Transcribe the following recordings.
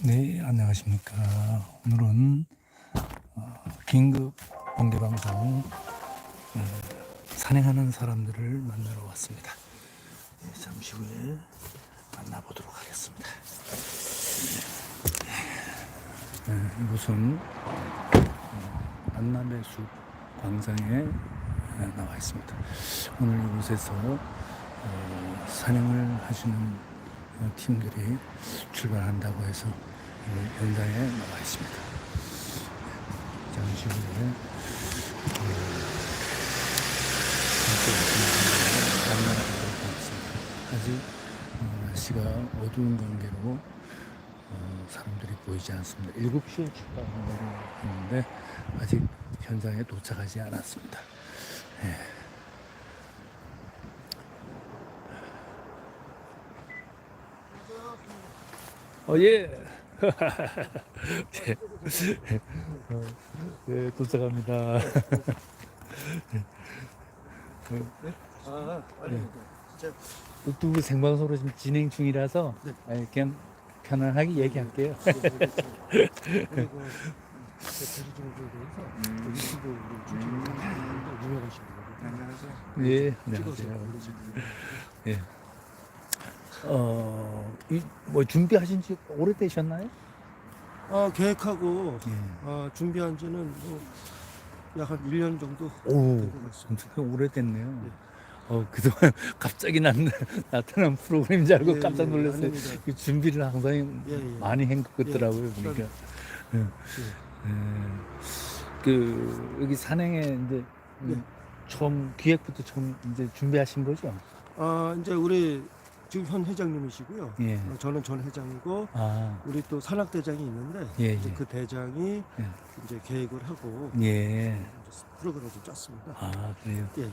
네, 안녕하십니까. 오늘은 어, 긴급 공개 방송 어, 산행하는 사람들을 만나러 왔습니다. 네, 잠시 후에 만나보도록 하겠습니다. 네, 이곳은 어, 안남의 숲 광장에 어, 나와 있습니다. 오늘 이곳에서 어, 산행을 하시는 어, 팀들이 출발한다고 해서 현장에 나와 있습니다. 네, 잠시 후에 하겠습니다. 아직 어, 날씨가 어두운 관계로 어, 사람들이 보이지 않습니다. 7시에 출발한다고 했는데 아직 현장에 도착하지 않았습니다. 예. 어, 예. 예. 어, 예, 도착합니다. 아, 아니, 진짜 유튜브 생방송으로 지금 진행 중이라서 네. 예, 그냥 편안하게 얘기할게요. 그리고 유명하신 분이거든요. 예, 안녕하세요. 예. 어, 이, 뭐 준비하신 지 오래되셨나요? 아, 계획하고 예. 아, 준비한 지는 뭐 약한 1년 정도 오, 된것 같습니다. 엄청 오래됐네요. 예. 어, 그동안 갑자기 나, 나타난 프로그램인 줄 알고 예, 깜짝 예, 놀랐어요. 아닙니다. 그 준비를 항상 예, 예. 많이 한것 같더라고요, 예, 보니까. 예. 예. 예. 그, 여기 산행에 이제 음, 예. 처음, 기획부터 처음 이제 준비하신 거죠? 아, 이제 우리 지금 현 회장님이시고요. 예. 어, 저는 전 회장이고 아, 우리 또 산악 대장이 있는데 예, 이제 예. 그 대장이 예. 이제 계획을 하고 예. 이제 프로그램을 좀 짰습니다. 아, 그래요. 예, 예.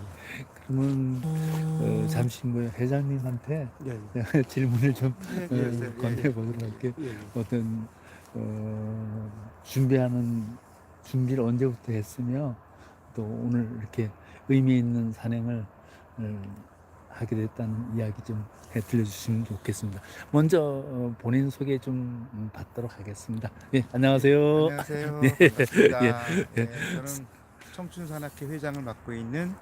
그러면, 어, 잠시 뭐 회장님한테 예, 예. 질문을 좀 예, 어, 예, 예, 건네 보도록 할게요. 예, 예. 어떤 어, 준비하는 준비를 언제부터 했으며 또 오늘 이렇게 의미 있는 산행을 어, 하게 됐다는 이야기 좀해 들려주시면 좋겠습니다. 먼저 어, 본인 소개 좀 음, 받도록 하겠습니다. 예, 안녕하세요. 안녕하세요. 예. 반갑습니다. 예. 네, 저는 청춘산악회 회장을 맡고 있는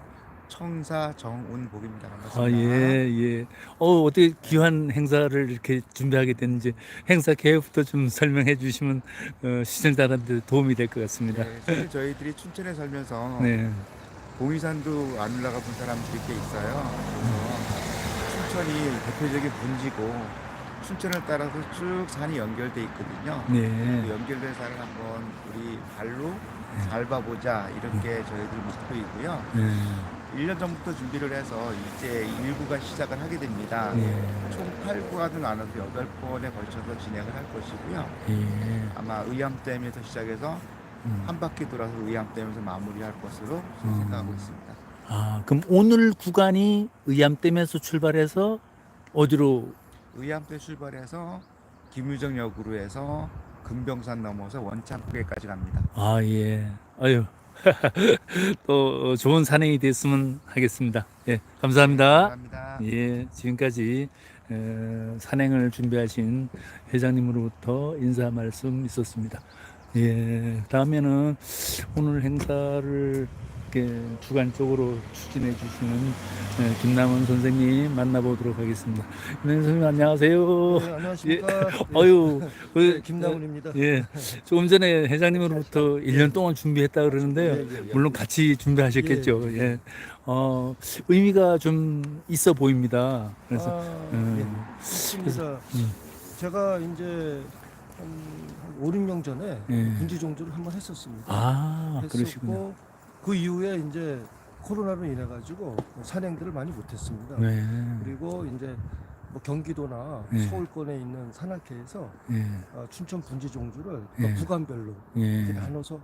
청사 정운복입니다. 반갑습니다. 아, 예, 예. 어, 어떻게 귀한 행사를 이렇게 준비하게 됐는지 행사 계획부터 좀 설명해 주시면 어, 시청자들한테 도움이 될 것 같습니다. 네, 사실 저희들이 춘천에 살면서 네. 봉이산도 안 올라가 본 사람들이 꽤 있어요. 그래서 춘천이 대표적인 분지고 춘천을 따라서 쭉 산이 연결돼 있거든요. 그 네. 연결된 산을 한번 우리 발로 밟아보자 이런 게 저희들 목표이고요. 네. 1년 전부터 준비를 해서 이제 일부가 시작을 하게 됩니다. 네. 총 8구간을 나눠서 8번에 걸쳐서 진행을 할 것이고요. 예. 아마 의암댐에서 시작해서 음. 한 바퀴 돌아서 의암댐에서 마무리할 것으로 음. 생각하고 있습니다. 아, 그럼 오늘 구간이 의암댐에서 출발해서 어디로? 의암댐 출발해서 김유정역으로 해서 금병산 넘어서 원창포에까지 갑니다. 아, 예. 아유. 또 좋은 산행이 됐으면 하겠습니다. 예, 감사합니다. 감사합니다. 예, 지금까지 어, 산행을 준비하신 회장님으로부터 인사 말씀 있었습니다. 예, 다음에는 오늘 행사를 주관적으로 추진해 주시는 예, 김남원 선생님 만나보도록 하겠습니다. 김남원 선생님 안녕하세요. 네, 안녕하십니까. 예. 어유, 네, 김나훈입니다. 예, 조금 전에 회장님으로부터 1년 동안 준비했다 그러는데요. 예, 예, 예. 물론 같이 준비하셨겠죠. 예, 예, 예. 어, 의미가 좀 있어 보입니다. 그래서, 아, 음. 예, 있습니다. 음. 제가 이제 한, 한 5, 6년 전에 예. 군지 종주를 한번 했었습니다. 아, 했었고 그러시군요. 그 이후에 이제 코로나로 인해 가지고 산행들을 많이 못했습니다. 네. 그리고 이제 뭐 경기도나 예. 서울권에 있는 산악회에서 예, 어, 춘천 분지 종주를 예. 또 구간별로 예. 이렇게 나눠서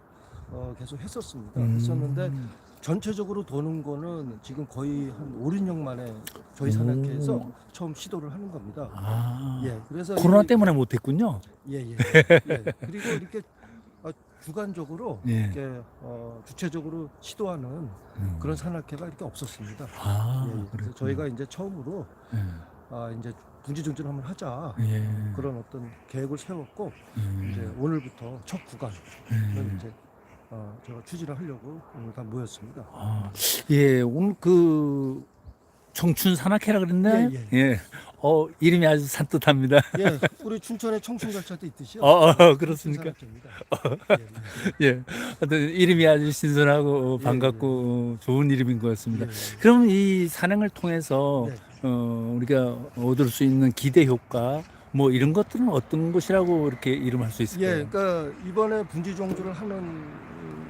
어, 계속 했었습니다. 음. 했었는데 전체적으로 도는 거는 지금 거의 한 5, 6년 만에 저희 오. 산악회에서 처음 시도를 하는 겁니다. 아, 예, 그래서 코로나 이- 때문에 못했군요. 예, 예. 예. 그리고 이렇게 어, 주관적으로 예. 이렇게 어, 주체적으로 시도하는 음. 그런 산악회가 이렇게 없었습니다. 아, 예, 예. 그래서. 저희가 이제 처음으로 예. 아, 이제 분지 종주를 한번 하자 예. 그런 어떤 계획을 세웠고 음. 이제 오늘부터 첫 구간을 음. 이제 어, 제가 추진을 하려고 오늘 다 모였습니다. 아, 예, 오늘 그 청춘 산악회라 그랬나요? 예, 예. 어, 이름이 아주 산뜻합니다. 예, 우리 춘천에 청춘갈차도 있듯이요. 어, 어, 그렇습니까? 청춘산악회입니다. 예, 예. 이름이 아주 신선하고 어, 예, 반갑고 어, 좋은 이름인 것 예. 같습니다. 예, 예. 그럼 이 산행을 통해서 네. 어, 우리가 얻을 수 있는 기대 효과 뭐 이런 것들은 어떤 것이라고 이렇게 이름할 수 있을까요? 예, 그러니까 이번에 분지 종주를 하는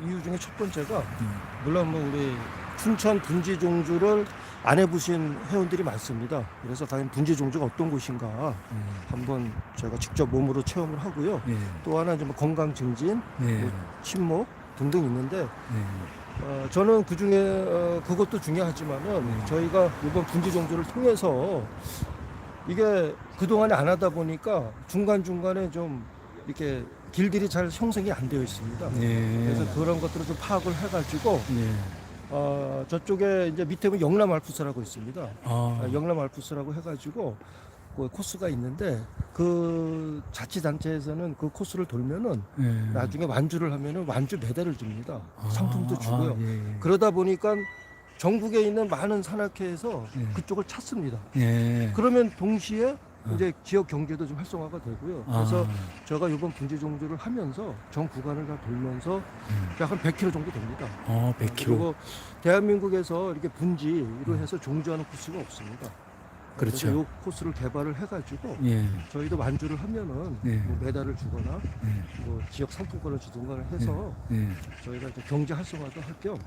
이유 중에 첫 번째가 음. 물론 뭐 우리 춘천 분지 종주를 안 해보신 회원들이 많습니다. 그래서 과연 분지 종주가 어떤 곳인가 음, 한번 제가 직접 몸으로 체험을 하고요. 예, 또 하나 이제 뭐 건강 증진, 예, 친목 등등 있는데 예. 어, 저는 그 중에 어, 그것도 중요하지만은 네. 저희가 이번 분지 종주를 통해서 이게 그 동안에 안 하다 보니까 중간 중간에 좀 이렇게 길들이 잘 형성이 안 되어 있습니다. 예. 그래서 그런 것들을 좀 파악을 해가지고 예. 어, 저쪽에 이제 밑에 보면 영남 알프스라고 있습니다. 아, 아, 영남 알프스라고 해가지고 그 코스가 있는데 그 자치단체에서는 그 코스를 돌면은 예. 나중에 완주를 하면은 완주 메달을 줍니다. 상품도 아, 주고요. 아, 예, 예. 그러다 보니까 전국에 있는 많은 산악회에서 예. 그쪽을 찾습니다. 예. 그러면 동시에 어. 이제 지역 경제도 좀 활성화가 되고요. 아, 그래서 제가 이번 분지 종주를 하면서 전 구간을 다 돌면서 음. 약한 100km 정도 됩니다. 어, 100km. 그리고 대한민국에서 이렇게 분지로 해서 종주하는 코스가 없습니다. 그렇죠. 그래서 이 코스를 개발을 해가지고 예. 저희도 완주를 하면은 예. 뭐 메달을 주거나 예. 뭐 지역 상품권을 주든가 해서 예. 저희가 이제 경제 활성화도 할 겸,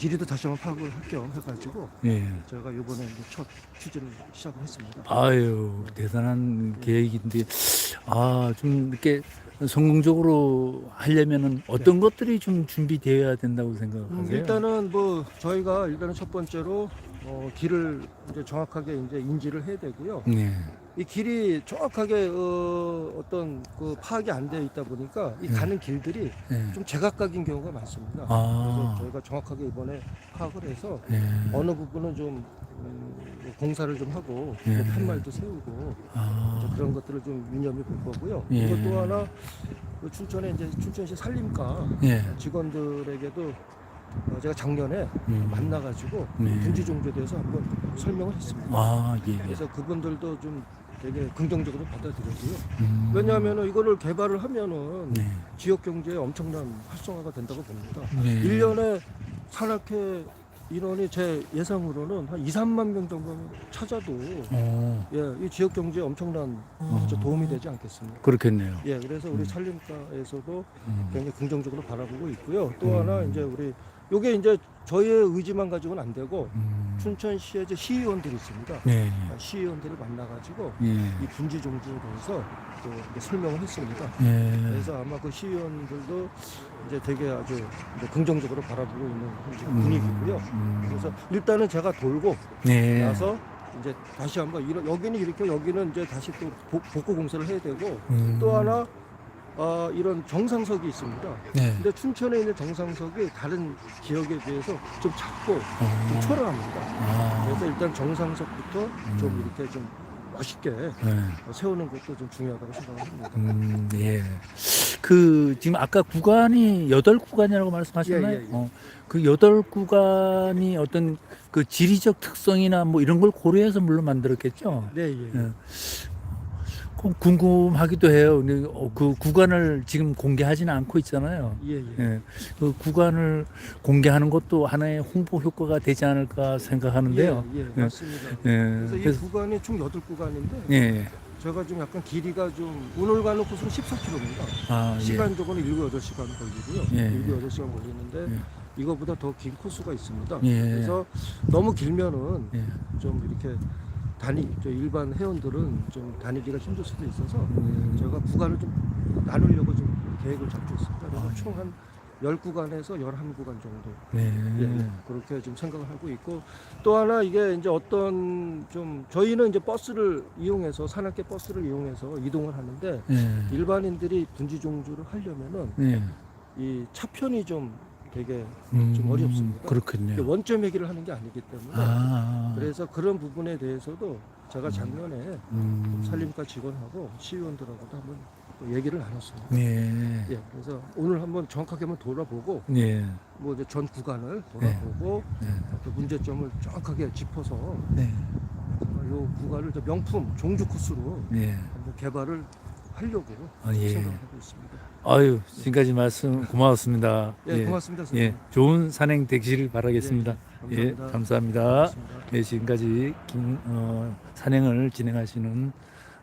뭐 지리도 다시 한번 파악을 할겸 해가지고 예. 저희가 이번에 이제 첫 추진을 시작을 했습니다. 아유 대단한 계획인데 아좀 이렇게 성공적으로 하려면은 어떤 것들이 좀 준비되어야 된다고 생각하세요? 음, 일단은 뭐 저희가 일단은 첫 번째로 어, 길을 이제 정확하게 이제 인지를 해야 되고요. 네. 이 길이 정확하게 어, 어떤 그 파악이 안 되어 있다 보니까 이 네. 가는 길들이 네. 좀 제각각인 경우가 많습니다. 아. 그래서 저희가 정확하게 이번에 파악을 해서 네. 어느 부분은 좀 음, 뭐 공사를 좀 하고 네. 뭐 팻말도 세우고 아. 그런 것들을 좀 유념해 볼 거고요. 예. 또 하나 그 춘천에 이제 춘천시 살림과 예. 직원들에게도 어, 제가 작년에 음. 만나가지고 네. 분지 종조에 대해서 한번 설명을 했습니다. 아 예. 예. 그래서 그분들도 좀 되게 긍정적으로 받아들여고요. 음. 왜냐하면 이거를 개발을 하면은 네. 지역 경제에 엄청난 활성화가 된다고 봅니다. 네. 1년에 산악회 인원이 제 예상으로는 한 2, 3만 명 정도 찾아도 어. 예, 이 지역 경제에 엄청난 어. 진짜 도움이 되지 않겠습니까? 그렇겠네요. 예, 그래서 우리 음. 산림과에서도 음. 굉장히 긍정적으로 바라보고 있고요. 또 음. 하나 이제 우리 요게 이제 저희의 의지만 가지고는 안 되고 음. 춘천시에 이제 시의원들이 있습니다. 네. 아, 시의원들을 만나가지고 예. 이 분지 종주에 대해서 또 설명을 했습니다. 예. 그래서 아마 그 시의원들도 이제 되게 아주 이제 긍정적으로 바라보고 있는 음. 분위기고요. 음. 그래서 일단은 제가 돌고 네. 나서 이제 다시 한번 이런 여기는 이렇게 여기는 이제 다시 또 복- 복구 공사를 해야 되고 음. 또 하나 어, 이런 정상석이 있습니다. 네. 근데 춘천에 있는 정상석이 다른 지역에 비해서 좀 작고 좀 어. 초라합니다. 아. 그래서 일단 정상석부터 좀 음. 이렇게 좀 멋있게 네. 세우는 것도 좀 중요하다고 생각을 합니다. 음, 예. 그 지금 아까 구간이 여덟 구간이라고 말씀하셨나요? 예, 예, 예. 어, 그 여덟 구간이 어떤 그 지리적 특성이나 뭐 이런 걸 고려해서 물론 만들었겠죠. 네, 예. 예. 그 궁금하기도 해요. 근데 어, 그 구간을 지금 공개하지는 않고 있잖아요. 예, 예. 예. 그 구간을 공개하는 것도 하나의 홍보 효과가 되지 않을까 생각하는데요. 예, 예, 맞습니다. 예. 그래서 이 그래서 구간이 총 8구간인데 예. 제가 좀 약간 길이가 좀 오늘 가는 코스는 14km입니다. 아, 예. 시간적으로는 7, 8시간 걸리고요. 예. 7, 8시간 걸리는데 예. 이거보다 더 긴 코스가 있습니다. 예. 그래서 너무 길면은 예. 좀 이렇게 다니 저 일반 회원들은 좀 다니기가 힘들 수도 있어서 음. 제가 구간을 좀 나누려고 좀 계획을 잡고 있습니다. 그래서 아, 총한 10구간에서 11구간 정도 네. 예, 그렇게 좀 생각을 하고 있고 또 하나 이게 이제 어떤 좀 저희는 이제 버스를 이용해서 산악계 버스를 이용해서 이동을 하는데 예. 일반인들이 분지 종주를 하려면은 네. 이 차편이 좀 되게 음, 좀 어렵습니다. 그렇군요. 원점 회기를 하는 게 아니기 때문에 아, 그래서 그런 부분에 대해서도 제가 작년에 음. 산림과 직원하고 시의원들하고도 한번 또 얘기를 나눴습니다. 네. 예, 그래서 오늘 한번 정확하게 한번 돌아보고 네. 뭐 이제 전 구간을 돌아보고 네. 그 문제점을 정확하게 짚어서 네. 이 구간을 저 명품 종주 코스로 네. 한번 개발을 하려고 아, 예. 생각하고 있습니다. 아유, 지금까지 말씀 고마웠습니다. 예, 고맙습니다. 예, 선생님. 좋은 산행 되시길 바라겠습니다. 예, 예, 감사합니다. 감사합니다. 고맙습니다. 네, 지금까지 김, 어, 산행을 진행하시는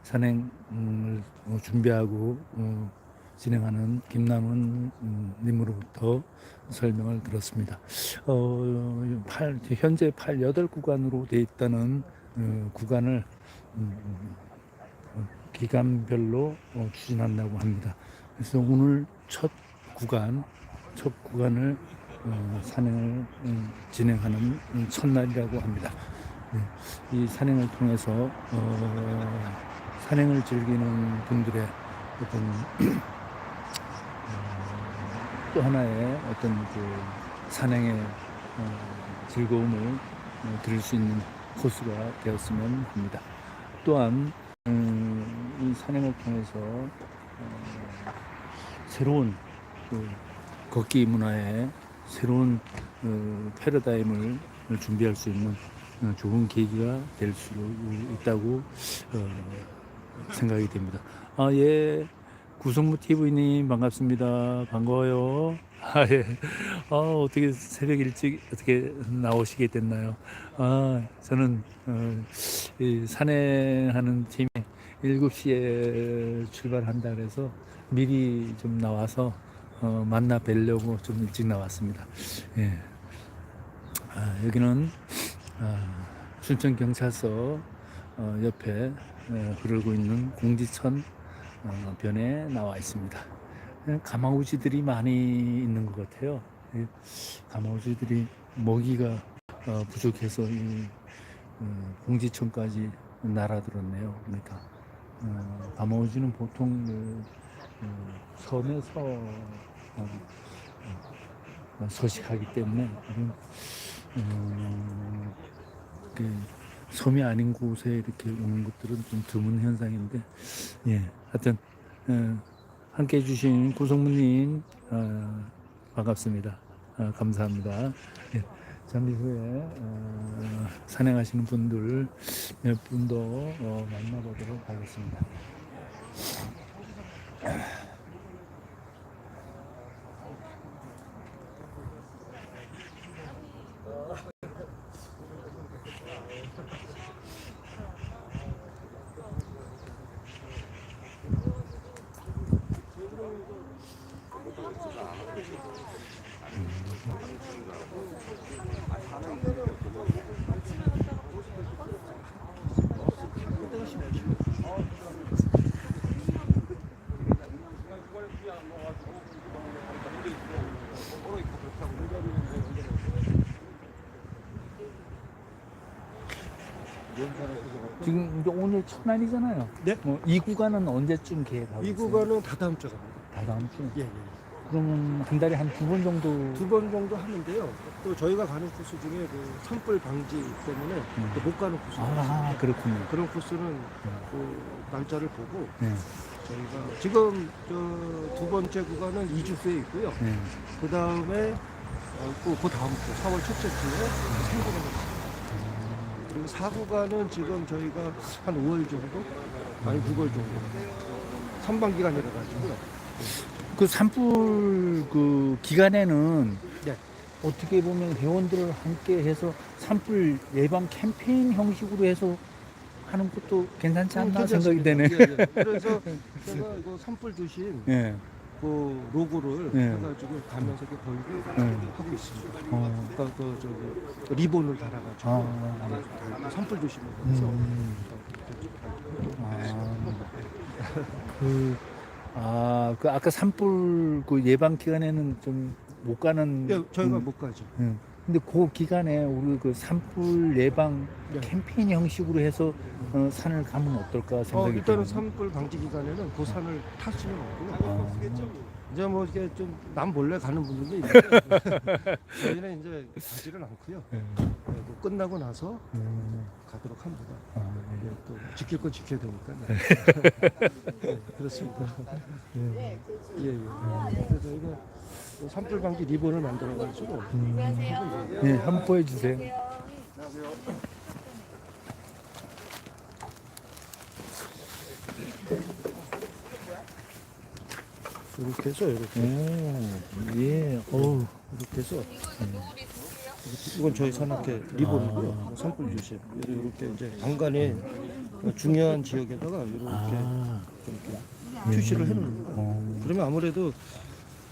산행을 어, 준비하고 어, 진행하는 김남은 음, 님으로부터 설명을 들었습니다. 어, 8, 현재 8, 8구간으로 되어 있다는 어, 구간을 음, 어, 기간별로 어, 추진한다고 합니다. 그래서 오늘 첫 구간, 첫 구간을 어, 산행을 음, 진행하는 음, 첫날이라고 합니다. 네, 이 산행을 통해서 어, 산행을 즐기는 분들의 어떤 어, 또 하나의 어떤 그 산행의 어, 즐거움을 어, 드릴 수 있는 코스가 되었으면 합니다. 또한 음, 이 산행을 통해서 어, 새로운 그 걷기 문화의 새로운 어, 패러다임을 준비할 수 있는 어, 좋은 계기가 될 수 있다고 어, 생각이 됩니다. 아, 예. 구성무 TV님 반갑습니다. 반가워요. 아, 예. 아, 어떻게 새벽 일찍 어떻게 나오시게 됐나요? 아, 저는 어, 이 산행하는 팀이 7시에 출발한다 그래서 미리 좀 나와서 어, 만나 뵈려고 좀 일찍 나왔습니다. 예. 아, 여기는 아, 춘천 경찰서 어, 옆에 어, 흐르고 있는 공지천 어, 변에 나와 있습니다. 예, 가마우지들이 많이 있는 것 같아요. 예, 가마우지들이 먹이가 어, 부족해서 이 어, 공지천까지 날아들었네요. 그러니까 어, 가마우지는 보통 그, 어, 섬에서 어, 어, 서식하기 때문에 음, 음, 그 섬이 아닌 곳에 이렇게 오는 것들은 좀 드문 현상인데 예 하여튼 어, 함께 해주신 구성무님 어, 반갑습니다. 어, 감사합니다. 예, 잠시 후에 어, 산행하시는 분들 몇분더 어, 만나보도록 하겠습니다 지금 이제 오늘 첫날이잖아요 네. 어, 이 구간은 언제쯤 계획하고 이 있어요? 구간은 다 다음 주에 갑니다. 다 다음 주 예, 예. 그러면 한 달에 한 두 번 정도 두 번 정도 하는데요. 또 저희가 가는 코스 중에 그 산불 방지 때문에 음. 또못 가는 코스가 아 있습니다. 그렇군요 그런 코스는 그 날짜를 보고 네, 저희가 지금 저 두 번째 구간은 2주 후에 있고요. 네. 그 다음에 어, 그, 그 다음 주 4월 첫째 주에 생구간을 있습니다. 그리고 4구간은 지금 저희가 한 5월 정도? 아니 9월 정도. 선방 기간이라 가지고요. 그 산불 그 기간에는 네. 어떻게 보면 회원들을 함께 해서 산불 예방 캠페인 형식으로 해서 하는 것도 괜찮지 않나 음, 생각이. 되네. 예, 예. 그래서 제가 이거 산불 주신 예. 그 로고를 네. 해가지고 가면서 이렇게 걸고 네. 하고 있습니다. 어. 그러니까 그 저기 그 리본을 달아가지고 아. 달고 산불 조심하면서 음. 그, 아, 그 아까 산불 그 예방 기간에는 좀 못 가는. 예, 저희가 음, 못 가죠. 예. 근데 그 기간에 우리 그 산불 예방 네. 캠페인 형식으로 해서 어, 산을 가면 어떨까 어, 생각이 일단은 드네요. 산불 방지 기간에는 그 산을 타시면 오고요. 아. 이제 뭐 이렇게 좀 남 몰래 가는 분들도 있는데 저희는 이제 가지는 않고요. 예. 네, 뭐 끝나고 나서 음, 가도록 합니다. 아, 예. 예, 또 지킬 건 지켜야 되니까. 네. 네, 그렇습니다. 예, 예, 예. 그래서 저희가 또 산불 방지 리본을 만들어가지고 네, 한번 보여주세요. 이렇게 해서 이렇게 오, 예, 어우, 이렇게 해서 이건 저희 산악회 리본이고요. 산불 유심 이렇게 이제 방간에 중요한 지역에다가 이렇게 아, 이렇게 표시를 해놓는 거예요. 어, 그러면 아무래도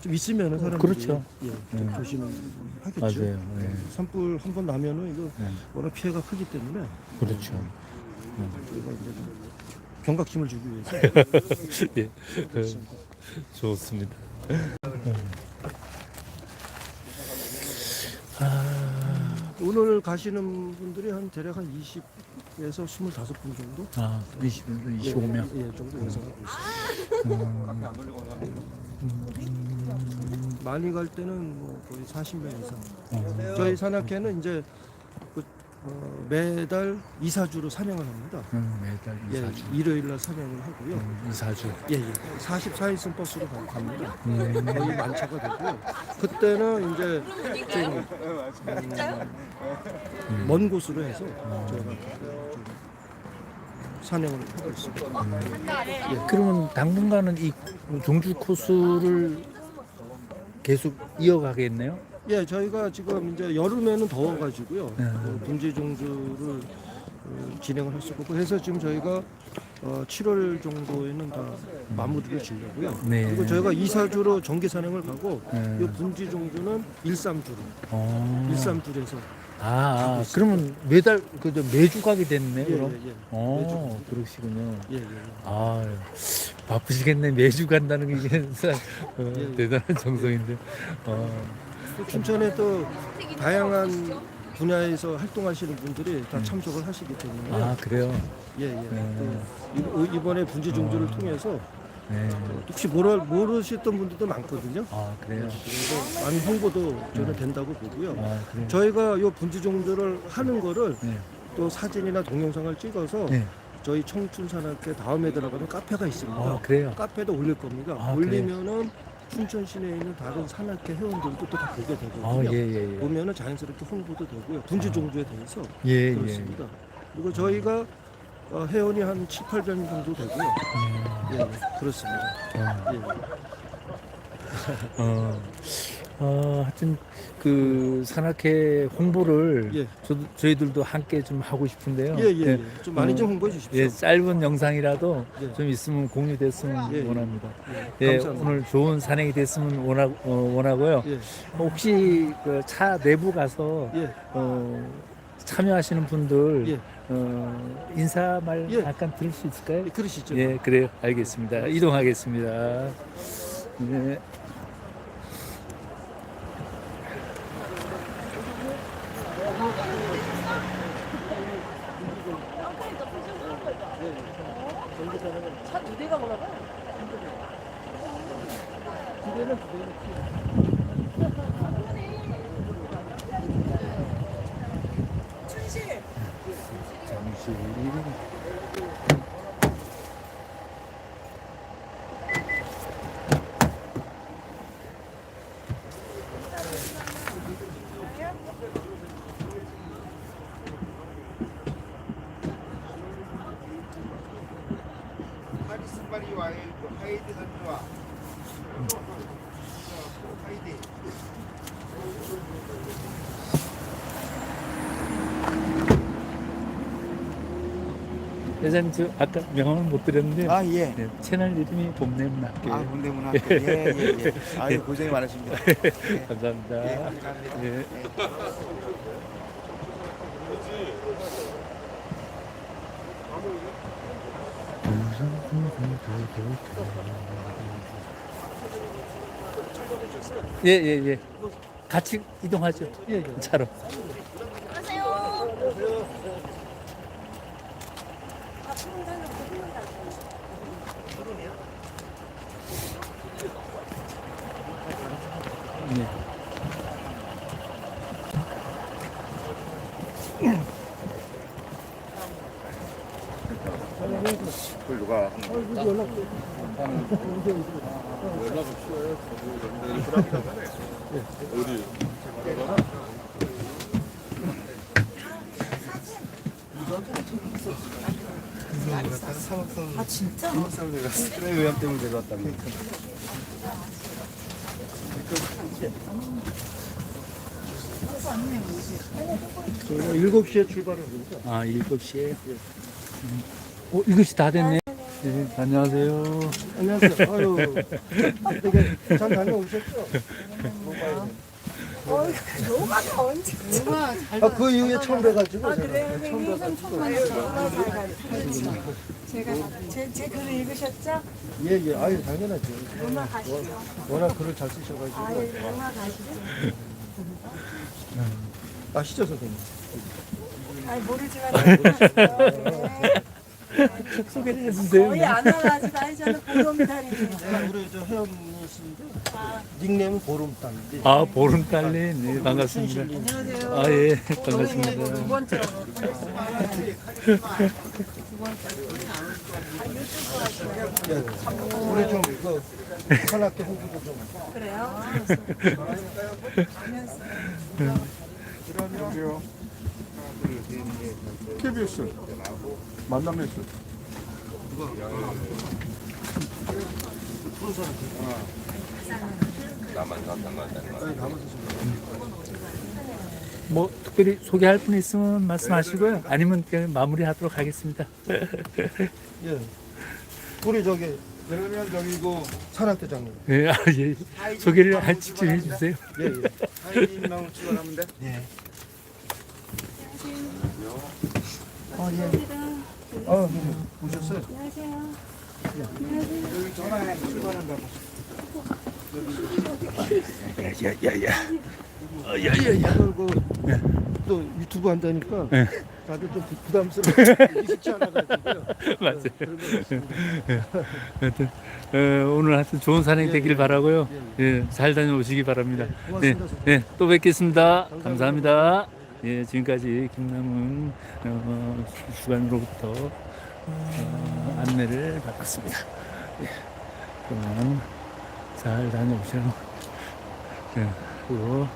좀 있으면은 사람들이 그렇죠. 예, 좀 네. 조심을 하겠죠. 맞아요. 예, 산불 한 번 나면은 이거 예, 워낙 피해가 크기 때문에 그렇죠. 저희가 이제 좀 경각심을 주기 위해서 예, 그렇습니다. 좋습니다. 아, 오늘 가시는 분들이 한 대략 한 20에서 25분 정도? 아, 20, 25명. 예, 예, 정도 예상하고 있습니다. 많이 갈 때는 뭐 거의 40명 이상. 어, 저희 산악회는 이제 그, 어, 매달 2, 4주로 사냥을 합니다. 음, 매달 예, 2사주. 일요일 날 사냥을 하고요. 음, 2사주. 예, 예. 44인승 버스로 가- 갑니다. 음, 거의 만차가 되고요. 그때는 이제 좀, 음, 먼 곳으로 해서 저희가 좀 사냥을 하고 있습니다. 그러면 당분간은 이 종주 코스를 계속 이어가겠네요? 예, 저희가 지금 이제 여름에는 더워가지고요. 네. 어, 분지 종주를 어, 진행을 할수 있고 그래서 지금 저희가 어, 7월 정도에는 다 마무리를 지려고요. 네. 그리고 저희가 2, 4주로 정기 산행을 가고 네. 이 분지 종주는 1, 3주로 어. 1, 3주에서 아, 아 그러면 매달 그저 매주 가게 됐네 예, 그럼. 예, 예. 어, 그러시군요. 예, 예. 아, 바쁘시겠네. 매주 간다는 게 이게 참, 어, 예. 대단한 정성인데. 어, 또 춘천에 또 다양한 분야에서 활동하시는 분들이 다 참석을 하시기 때문에 음. 아, 그래요. 예, 예. 네. 또 이- 이번에 분지 종주를 통해서 네. 혹시 모르, 모르셨던 분들도 많거든요. 아, 그래요. 그래서 많은 홍보도 저는 된다고 보고요. 아, 그래요. 저희가 이 분지 종주를 하는 거를 네. 또 사진이나 동영상을 찍어서 네. 저희 청춘산악회 다음에 들어가는 카페가 있습니다. 아, 그래요. 카페도 올릴 겁니다. 아, 올리면은 춘천 시내에 있는 다른 산악회 회원들도 또 다 보게 아, 되거든요. 예, 예, 예. 보면은 자연스럽게 홍보도 되고요. 분지 아. 종주에 대해서 예, 예. 그렇습니다. 그리고 저희가 어, 회원이 한 7, 800명 정도 되고요. 음, 예, 예, 그렇습니다. 어, 예. 어, 어, 하여튼 그 산악회 홍보를 예. 저도, 저희들도 함께 좀 하고 싶은데요. 예, 예, 예. 좀 많이 어, 좀 홍보해 주십시오. 예, 짧은 영상이라도 예. 좀 있으면 공유됐으면 예, 예. 원합니다. 예, 예, 감사합니다. 오늘 좋은 산행이 됐으면 원하, 어, 원하고요. 예, 혹시 그 차 내부 가서 예. 어, 참여하시는 분들 예. 어, 인사 말 예. 잠깐 들을 수 있을까요? 예, 그러시죠. 예, 그래요. 알겠습니다. 이동하겠습니다. 네. 차 두 대가 올라가. 잠시 하리스 빨리 와 하이드 선수와 하이드 회장님 저 아까 명함을 못 드렸는데 아 예. 네, 채널 이름이 봄내문 학교 아 군대문 학교 예예 예. 아유 고생이 많으십니다. 예. 감사합니다. 예, 감사합니다. 예. 예. 예, 예, 예. 같이 이동하죠. 예, 예. 예. 아 진짜? 의암 때문에 내려왔답니다. 저희가 7시에 출발합니다. 아, 7시에. 어, 이것이 다 됐네. 네, 안녕하세요. 안녕하세요. 아유, 되게 잘 다녀오셨죠? 요가 언제? 요가 잘 아, 그 이후에 처음 뵈가지고. 아 제가. 그래요? 선생님 처음 만났어요. 요가 잘. 제가 제, 제 글을 읽으셨죠? 예, 예. 아유, 당연하죠. 요가 가시죠. 워낙 글을 잘 쓰셔가지고. 아예 요가 가시죠. 아시죠, 선생님? 아니 모르지만 네. 소개를 해주세요. 거의 안 와가지고 아니 저는 보름달입니다. 우리 저 회원님이신데, 닉네임은 보름달인데. 아, 보름달님. 네, 반갑습니다. 안녕하세요. 아, 예, 두 반갑습니다. 번째로 예, 우리 좀, 그, 산악회 홍보도 좀. 그래요? 안녕하세요. KBS 만남 뉴스. 뭐, 특별히 소개할 분 있으면 말씀하시고요. 아니면 그냥 마무리하도록 하겠습니다. 예. 우리 저기, 그러면 저기 그 산악회장님. 예, 아, 예. 소개를 할 직접 해주세요. 예, 예. 사인만 찍어가면 돼. 아, 예. 아, 네. 오셨어요? 여기 전화해 출발한다고. 야야야야. 어, 야야야. 오늘 그, 또 유튜브 한다니까 네. 다들 좀 부- 부담스러워. 익숙지 않아가지고요. 맞아요. 그런 거 있습니다. 하여튼 어, 오늘 하여튼 좋은 산행 되길 바라고요. 예, 잘 다녀오시기 바랍니다. 네, 고맙습니다, 선생님. 네, 또 뵙겠습니다. 감사합니다. 감사합니다. 예, 지금까지 김남은 어, 주관으로부터 어, 안내를 받았습니다. 예, 그러면 잘 다녀오시라고 예, 또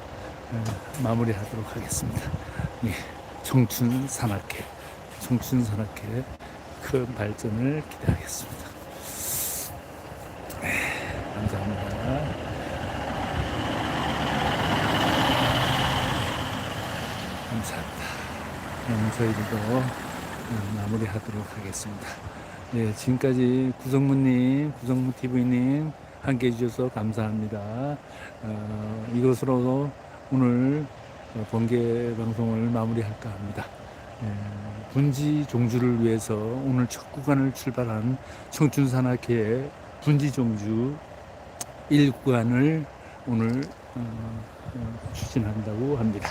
어, 마무리하도록 하겠습니다. 예, 청춘 산악회, 청춘 산악회 큰 발전을 기대하겠습니다. 네, 감사합니다. 감사합니다. 그럼 저희들도 음, 마무리하도록 하겠습니다. 예, 지금까지 구성무님, 구성무 TV님 함께 해주셔서 감사합니다. 어, 이것으로 오늘 어, 번개 방송을 마무리할까 합니다. 예, 분지 종주를 위해서 오늘 첫 구간을 출발한 청춘산악회의 분지 종주 1구간을 오늘 어, 어, 추진한다고 합니다.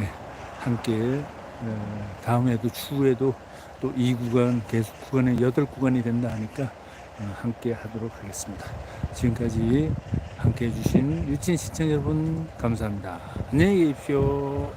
예, 함께 어, 다음에도 추후에도 또 2구간 계속 구간에 8구간이 된다 하니까 어, 함께 하도록 하겠습니다. 지금까지 함께 해주신 유친 시청자 여러분 감사합니다. 안녕히 계십시오.